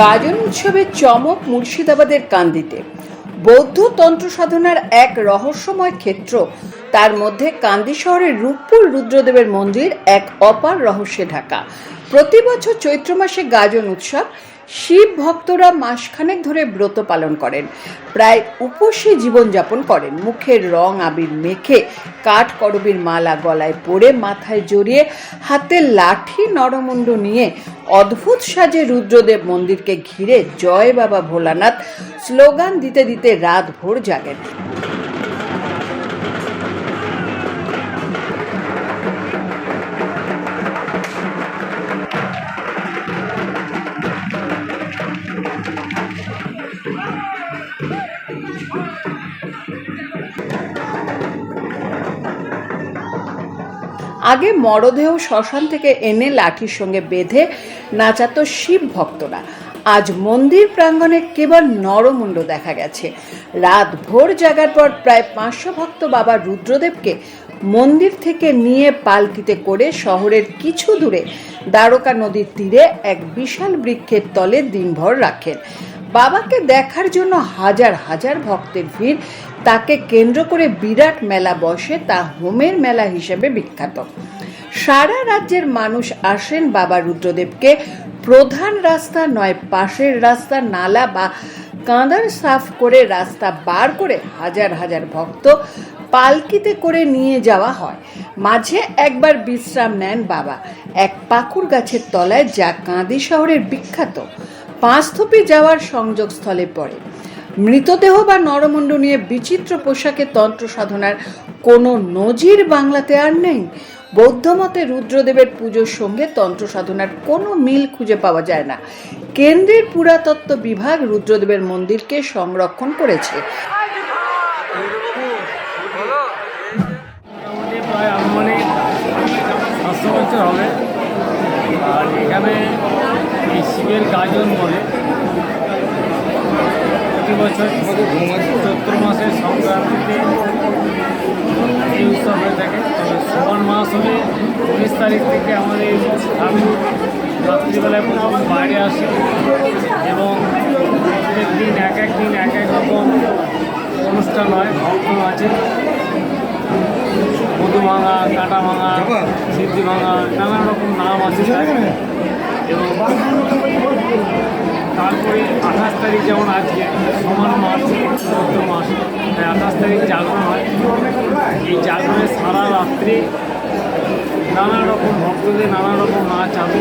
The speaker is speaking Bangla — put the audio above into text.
গাজন উৎসবের চমক মুর্শিদাবাদের কান্দিতে। বৌদ্ধ তন্ত্র সাধনার এক রহস্যময় ক্ষেত্র, তার মধ্যে কান্দি শহরের রূপপুর রুদ্রদেবের মন্দির এক অপার রহস্যে ঢাকা। প্রতি বছর চৈত্র মাসে গাজন উৎসব শিব ভক্তরা মাসখানেক ধরে ব্রত পালন করেন। প্রায় উপসী জীবনযাপন করেন। মুখের রং আবির মেখে কাঠ করবির মালা গলায় পরে মাথায় জড়িয়ে হাতে লাঠি, নরমুণ্ড নিয়ে অদ্ভুত সাজে রুদ্রদেব মন্দিরকে ঘিরে জয় বাবা ভোলানাথ স্লোগান দিতে দিতে রাত ভোর জাগেন। আগে মরদেহ শ্মশান থেকে এনে লাঠির সঙ্গে বেঁধে নাচাতো শিব ভক্তরা। আজ মন্দির প্রাঙ্গণে কেবল নরমুণ্ড দেখা গেছে। রাত ভোর জাগার পর প্রায় পাঁচশো ভক্ত বাবা রুদ্রদেবকে মন্দির থেকে নিয়ে পালকিতে করে শহরের কিছু দূরে দ্বারকা নদীর তীরে এক বিশাল বৃক্ষের তলে দিনভর রাখেন। বাবাকে দেখার জন্য হাজার হাজার ভক্তের ভিড়। তাকে কেন্দ্র করে বিরাট মেলা বসে, তা হোমের মেলা হিসেবে বিখ্যাত। সারা রাজ্যের মানুষ আসেন বাবা রুদ্রদেবকে। প্রধান রাস্তা নয়, পাশের রাস্তা নালা বা কাঁদার সাফ করে রাস্তা বার করে হাজার হাজার ভক্ত পালকিতে করে নিয়ে যাওয়া হয়। মাঝে একবার বিশ্রাম নেন বাবা। এক পাকুর গাছের তলায় যা কাঁদি শহরের বিখ্যাত। পাঁচথপি যাওয়ার সংযোগস্থলে পড়ে। মৃতদেহ বা নরমুণ্ড নিয়ে বিচিত্র পোশাকে তন্ত্র সাধনার কোনো নজির বাংলাতে আর নেই। বৌদ্ধমতে রুদ্রদেবের পুজোর সঙ্গে তন্ত্র সাধনার কোনো মিল খুঁজে পাওয়া যায় না। কেন্দ্রের পুরাতত্ত্ব বিভাগ রুদ্রদেবের মন্দিরকে সংরক্ষণ করেছে। আর এখানে এই শিবের গাজন বলে। প্রতি বছর চৈত্র মাসের সংক্রান্তিতে এই উৎসব হয়ে থাকে। তবে শ্রাবণ মাস হলে উনিশ তারিখ থেকে আমাদের ঠাকুর রাত্রিবেলায় প্রথম বাইরে আসে এবং প্রত্যেক দিন এক এক দিন এক এক রকম অনুষ্ঠান হয়, ভক্ত আছে। মধু ভাঙা কাটা ভাঙা সিদ্ধি ভাঙা নানান রকম নাম আছে। এবং তারপরে আঠাশ তারিখ যেমন আজকে, সমান মাস, চোদ্দ মাস, তাই আঠাশ তারিখ জাগরণ হয়। এই জাগরণে সারা রাত্রি নানা রকম ভক্তদের নানা রকম নাচ হবে